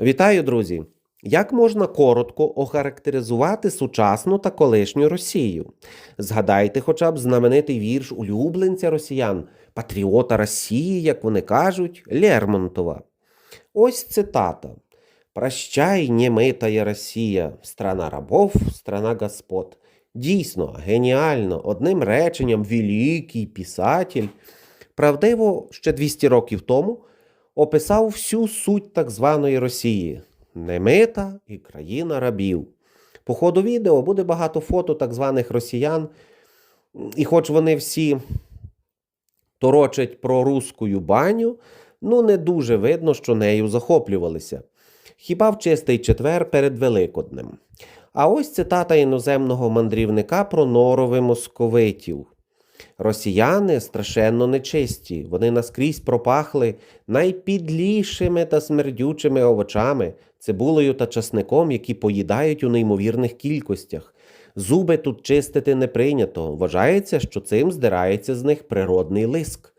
Вітаю, друзі! Як можна коротко охарактеризувати сучасну та колишню Росію? Згадайте хоча б знаменитий вірш улюбленця росіян, патріота Росії, як вони кажуть, Лермонтова. Ось цитата. Прощай, немитая Росія, страна рабов, страна господ. Дійсно, геніально, одним реченням великий писатель. Правдиво, ще 200 років тому описав всю суть так званої Росії немита і країна рабів. По ходу відео буде багато фото так званих росіян, і хоч вони всі торочать про русскую баню, ну не дуже видно, що нею захоплювалися. Хіба в чистий четвер перед Великоднем. А ось цитата іноземного мандрівника про норове московитів. Росіяни страшенно нечисті, вони наскрізь пропахли найпідлішими та смердючими овочами, цибулею та часником, які поїдають у неймовірних кількостях. Зуби тут чистити не прийнято. Вважається, що цим здирається з них природний лиск.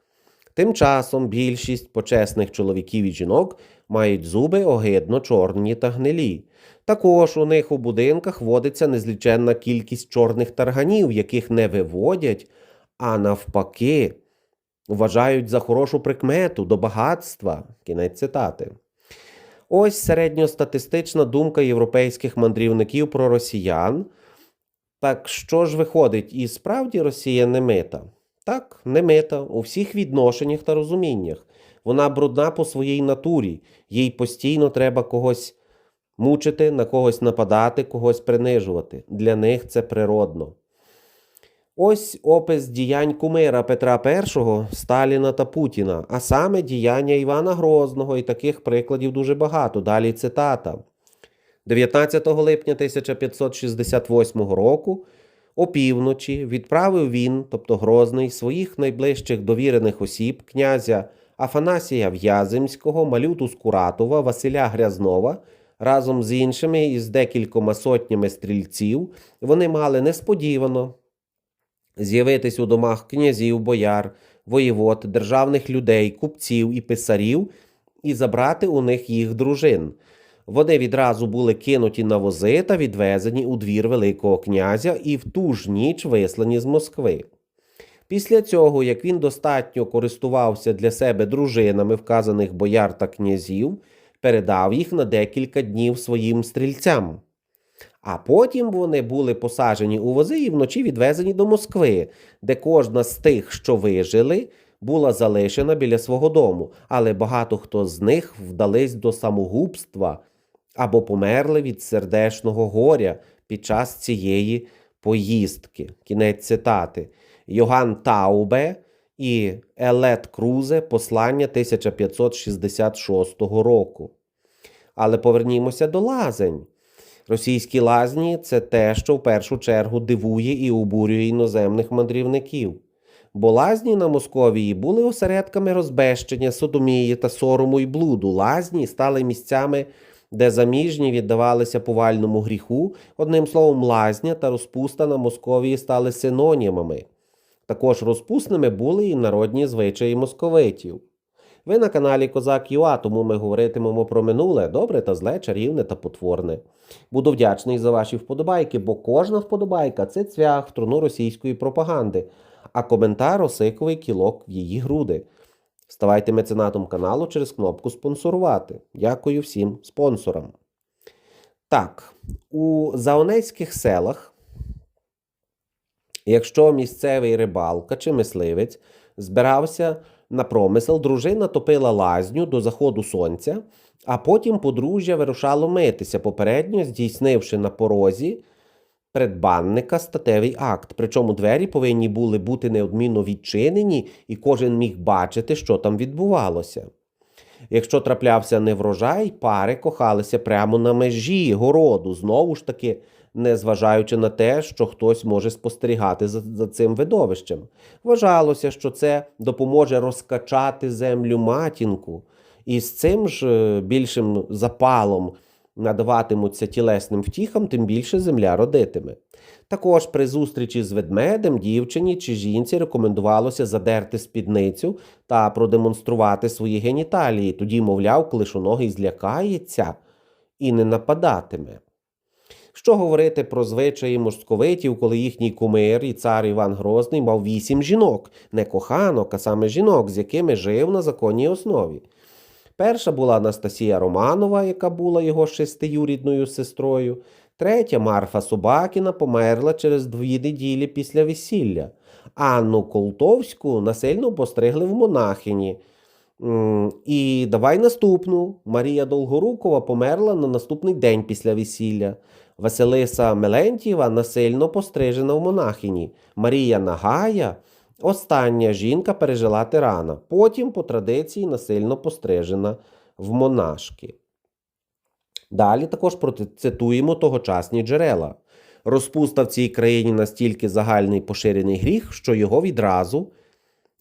Тим часом більшість почесних чоловіків і жінок мають зуби огидно чорні та гнилі. Також у них у будинках водиться незліченна кількість чорних тарганів, яких не виводять, а навпаки, вважають за хорошу прикмету до багатства. Кінець цитати. Ось середньостатистична думка європейських мандрівників про росіян. Так що ж виходить, і справді Росія не мита? Так, не мита у всіх відношеннях та розуміннях. Вона брудна по своїй натурі, їй постійно треба когось мучити, на когось нападати, когось принижувати. Для них це природно. Ось опис діянь кумира Петра І, Сталіна та Путіна, а саме діяння Івана Грозного, і таких прикладів дуже багато. Далі цитата. 19 липня 1568 року опівночі відправив він, тобто Грозний, своїх найближчих довірених осіб, князя Афанасія В'яземського, Малюту Скуратова, Василя Грязнова. Разом з іншими і з декількома сотнями стрільців вони мали несподівано з'явитись у домах князів, бояр, воєвод, державних людей, купців і писарів і забрати у них їх дружин. Вони відразу були кинуті на вози та відвезені у двір Великого князя і в ту ж ніч вислані з Москви. Після цього, як він достатньо користувався для себе дружинами вказаних бояр та князів, передав їх на декілька днів своїм стрільцям. А потім вони були посаджені у вози і вночі відвезені до Москви, де кожна з тих, що вижили, була залишена біля свого дому, але багато хто з них вдались до самогубства або померли від сердечного горя під час цієї поїздки. Кінець цитати. Йоган Таубе і Елет Крузе Послання 1566 року. Але повернімося до лазень. Російські лазні це те, що в першу чергу дивує і обурює іноземних мандрівників. Бо лазні на Московії були осередками розбещення, содомії та сорому й блуду. Лазні стали місцями, де заміжні віддавалися повальному гріху. Одним словом, лазня та розпуста на Московії стали синонімами. Також розпусними були і народні звичаї московитів. Ви на каналі Козак Юа, тому ми говоритимемо про минуле, добре та зле, чарівне та потворне. Буду вдячний за ваші вподобайки, бо кожна вподобайка це цвях в труну російської пропаганди, а коментар осиковий кілок в її груди. Ставайте меценатом каналу через кнопку спонсорувати. Дякую всім спонсорам. Так, у заонецьких селах, якщо місцевий рибалка чи мисливець збирався на промисел, дружина топила лазню до заходу сонця, а потім подружжя вирушало митися, попередньо здійснивши на порозі предбанника статевий акт. Причому двері повинні були бути неодмінно відчинені, і кожен міг бачити, що там відбувалося. Якщо траплявся неврожай, пари кохалися прямо на межі городу, знову ж таки, незважаючи на те, що хтось може спостерігати за, за цим видовищем. Вважалося, що це допоможе розкачати землю матінку, і з цим ж е, більшим запалом надаватимуться тілесним втіхам, тим більше земля родитиме. Також при зустрічі з ведмедем дівчині чи жінці рекомендувалося задерти спідницю та продемонструвати свої геніталії. Тоді, мовляв, клишоногий злякається і не нападатиме. Що говорити про звичаї московитів, коли їхній кумир і цар Іван Грозний мав вісім жінок, не коханок, а саме жінок, з якими жив на законній основі. Перша була Анастасія Романова, яка була його шестиюрідною сестрою. Третя Марфа Собакіна померла через дві неділі після весілля. Анну Колтовську насильно постригли в монахині. І давай наступну. Марія Долгорукова померла на наступний день після весілля. Василиса Мелентієва насильно пострижена в монахині. Марія Нагая, остання жінка, пережила тирана. Потім, по традиції, насильно пострижена в монашки. Далі також процитуємо тогочасні джерела. Розпуста в цій країні настільки загальний поширений гріх, що його відразу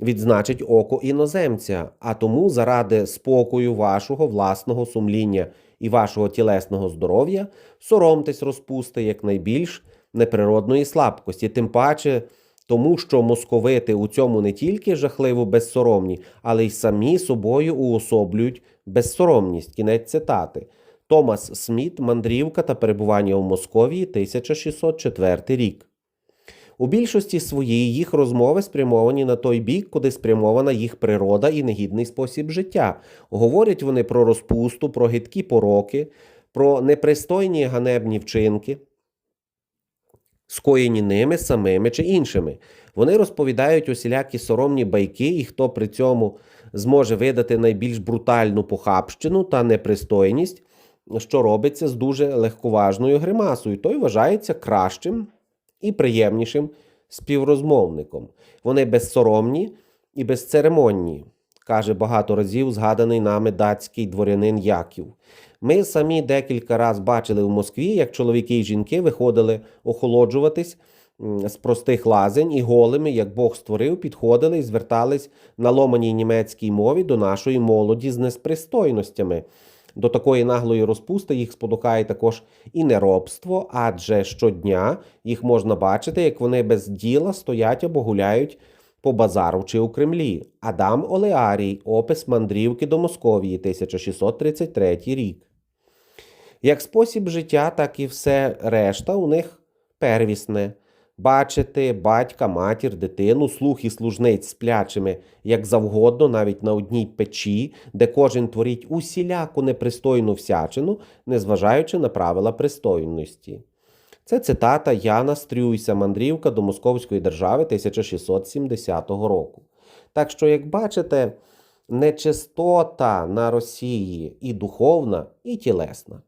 відзначить око іноземця, а тому заради спокою вашого власного сумління і вашого тілесного здоров'я соромтесь розпусти якнайбільш неприродної слабкості, тим паче тому, що московити у цьому не тільки жахливо безсоромні, але й самі собою уособлюють безсоромність. Кінець цитати. Томас Сміт, мандрівка та перебування у Московії, 1604 рік. У більшості своїй їх розмови спрямовані на той бік, куди спрямована їх природа і негідний спосіб життя. Говорять вони про розпусту, про гидкі пороки, про непристойні ганебні вчинки, скоєні ними самими чи іншими. Вони розповідають усілякі соромні байки, і хто при цьому зможе видати найбільш брутальну похабщину та непристойність, що робиться з дуже легковажною гримасою, той вважається кращим і приємнішим співрозмовником. Вони безсоромні і безцеремонні, каже багато разів згаданий нами датський дворянин Яків. Ми самі декілька разів бачили в Москві, як чоловіки і жінки виходили охолоджуватись з простих лазень і голими, як Бог створив, підходили і звертались на ломаній німецькій мові до нашої молоді з неспристойностями. До такої наглої розпусти їх спонукає також і неробство, адже щодня їх можна бачити, як вони без діла стоять або гуляють по базару чи у Кремлі. Адам Олеарій, опис мандрівки до Московії, 1633 рік. Як спосіб життя, так і все решта у них первісне. Бачити батька, матір, дитину, слух і служниць сплячими, як завгодно, навіть на одній печі, де кожен творить усіляку непристойну всячину, незважаючи на правила пристойності. Це цитата Яна Стрюйса, мандрівка до Московської держави 1670 року. Так що, як бачите, нечистота на Росії і духовна, і тілесна.